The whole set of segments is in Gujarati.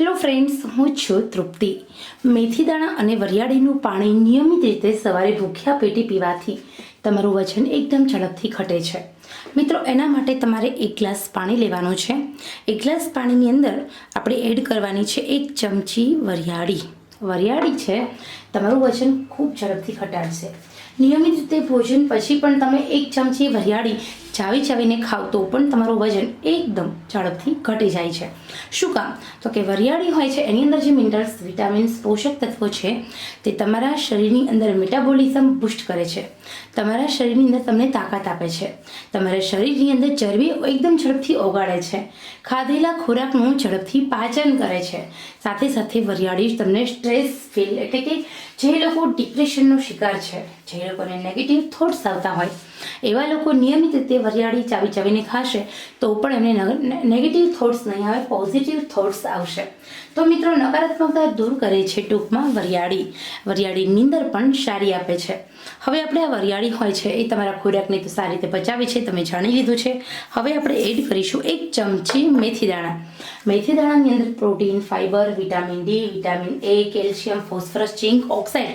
હેલો ફ્રેન્ડ્સ, હું છું તૃપ્તિ. મેથી દાણા અને વરિયાળીનું પાણી નિયમિત રીતે સવારે ભૂખ્યા પેટે પીવાથી તમારું વજન એકદમ ઝડપથી ઘટે છે. મિત્રો, એના માટે તમારે એક ગ્લાસ પાણી લેવાનું છે. એક ગ્લાસ પાણીની અંદર આપણે એડ કરવાની છે એક ચમચી વરિયાળી. વરિયાળી છે, તમારું વજન ખૂબ ઝડપથી ઘટાડશે. નિયમિત રીતે ભોજન પછી પણ તમે એક ચમચી વરિયાળી ચાવી ચાવીને ખાવ તો પણ તમારું વજન એકદમ ઝડપથી ઘટી જાય છે. શું કામ? તો કે વરિયાળી હોય છે, એની અંદર જે મિનરલ્સ વિટામિન્સ પોષક તત્વો છે, તે તમારા શરીરની અંદર મેટાબોલિઝમ બુસ્ટ કરે છે. તમારા શરીરની અંદર તમને તાકાત આપે છે. તમારા શરીરની અંદર ચરબી એકદમ ઝડપથી ઓગાળે છે. ખાધેલા ખોરાકનું ઝડપથી પાચન કરે છે. સાથે સાથે વરિયાળી તમને સ્ટ્રેસ ફીલ એટલે કે જે લોકો ડિપ્રેશનનો શિકાર છે. જે લોકોને નેગેટિવ થોટ્સ આવતા હોય, એવા લોકો નિયમિત રીતે વરિયાળી ચાવી ચાવીને ખાશે, તો પણ એમને નેગેટિવ થોટ્સ નહીં આવે પોઝિટિવ થોટ્સ આવશે. તો મિત્રો, નકારાત્મકતા દૂર કરે છે ટૂંકમાં વરિયાળી. વરિયાળી નીંદર પણ સારી આપે છે. હવે આપણે આ વરિયાળી હોય છે એ તમારા ખોરાકને તો સારી રીતે પચાવે છે, તમે જાણી લીધું છે. હવે આપણે એડ કરીશું એક ચમચી મેથી દાણા. મેથી દાણાની અંદર protein fibre vitamin D, vitamin A, calcium, phosphorus, zinc, oxide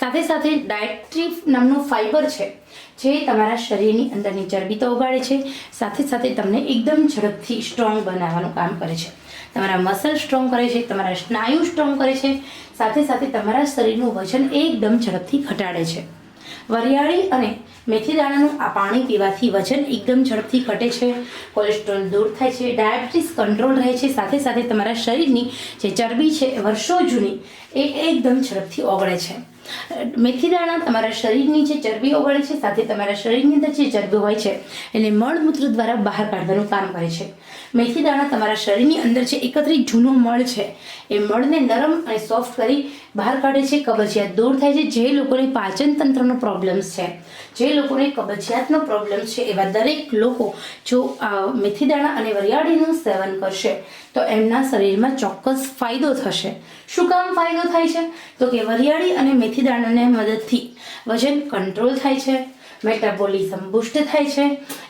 સાથે સાથે ડાયટ્રી નામનું ફાઇબર છે, જે તમારા શરીરની અંદરની ચરબી તો ઉગાડે છે. સાથે સાથે તમને એકદમ ઝડપથી સ્ટ્રોંગ બનાવવાનું કામ કરે છે. તમારા મસલ સ્ટ્રોંગ કરે છે, તમારા સ્નાયુ સ્ટ્રોંગ કરે છે. સાથે સાથે તમારા શરીરનું વજન એકદમ ઝડપથી ઘટાડે છે. વરિયાળી અને મેથી દાણાનું આ પાણી પીવાથી વજન એકદમ ઝડપથી ઘટે છે. કોલેસ્ટ્રોલ દૂર થાય છે, ડાયાબિટીસ કંટ્રોલ રહે છે, સાથે સાથે તમારા શરીરની જે ચરબી છે વર્ષો જૂની એ એકદમ ઝડપથી ઓગળે છે. મેથી દાણા તમારા શરીરની જે ચરબી ઓગળે છે, સાથે તમારા શરીરની અંદર જે ચરબી હોય છે, એને મળમૂત્ર દ્વારા બહાર કાઢવાનું કામ કરે છે. મેથી દાણા તમારા શરીરની અંદર જે એકત્રિત જૂનો મળ છે, એ મળને નરમ અને સોફ્ટ કરી બહાર કાઢે છે, કબજિયાત દૂર થાય છે, જે લોકોને પાચન તંત્રનો પ્રોબ્લેમ્સ છે. જે લોકોને કબજિયાતનો પ્રોબ્લેમ છે એવા દરેક લોકો જો મેથી દાણા અને વરિયાળીનું સેવન કરશે, તો એમના શરીરમાં ચોક્કસ ફાયદો થશે. શું કામ ફાયદો થાય છે? તો કે વરિયાળી અને મેથી દાણાને મદદથી વજન કંટ્રોલ થાય છે, મેટાબોલિઝમ બુસ્ટ થાય છે,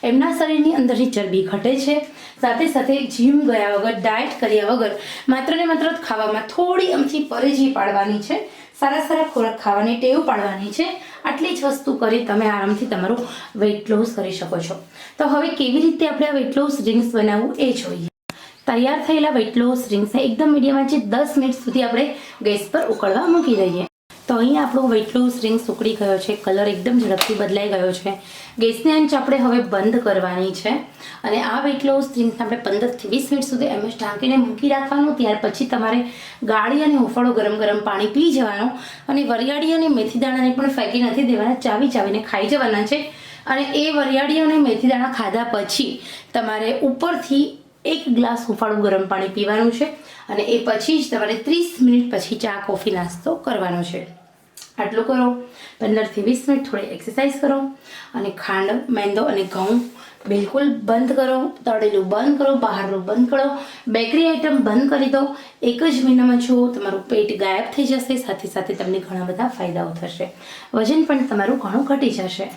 એમના શરીરની અંદરની ચરબી ઘટે છે સાથે સાથે જીમ ગયા વગર ડાયટ કર્યા વગર, માત્ર ને માત્ર ખાવામાં થોડી અમથી પરેજી પાડવાની છે. સારા સારા ખોરાક ખાવાની, ટેવ પાડવાની છે. આટલી જ વસ્તુ કરી તમે આરામથી તમારું વેઇટ લોસ કરી શકો છો. તો હવે કેવી રીતે આપણે આ વેઇટ લોસ ડ્રિંક્સ બનાવવું એ જોઈએ. તૈયાર થયેલા વેઇટ લોસ ડ્રિંક્સને એકદમ મીડિયમ આંચે દસ મિનિટ સુધી આપણે ગેસ પર ઉકળવા મૂકી દઈએ. તો અહીં આપણો વેઇટ લોસ સુકડી ઉકળી ગયો છે. કલર એકદમ ઝડપથી બદલાઈ ગયો છે. ગેસની આંચ આપણે હવે બંધ કરવાની છે. અને આ વેઇટ લોસ આપણે પંદરથી વીસ મિનિટ સુધી એમ ઢાંકીને મૂકી રાખવાનું. ત્યાર પછી તમારે ગાળી અને હુંફાળો ગરમ ગરમ પાણી પી જવાનું. અને વરિયાળી અને મેથી દાણાને પણ ફેંકી નથી દેવાના. ચાવી ચાવીને ખાઈ જવાના છે. અને એ વરિયાળી અને મેથી દાણા ખાધા પછી તમારે ઉપરથી એક ગ્લાસ હુંફાળું ગરમ પાણી પીવાનું છે અને એ પછી જ તમારે ત્રીસ મિનિટ પછી ચા, કોફી, નાસ્તો કરવાનો છે. આટલું કરો. પંદરથી વીસ મિનિટ થોડી એક્સરસાઇઝ કરો અને ખાંડ, મેંદો અને ઘઉં બિલકુલ બંધ કરો. તળેલું બંધ કરો, બહારનું બંધ કરો. બેકરી આઇટમ બંધ કરી દો. એક જ મહિનામાં જુઓ, તમારું પેટ ગાયબ થઈ જશે. સાથે સાથે તમને ઘણા બધા ફાયદાઓ થશે. વજન પણ તમારું ઘણું ઘટી જશે.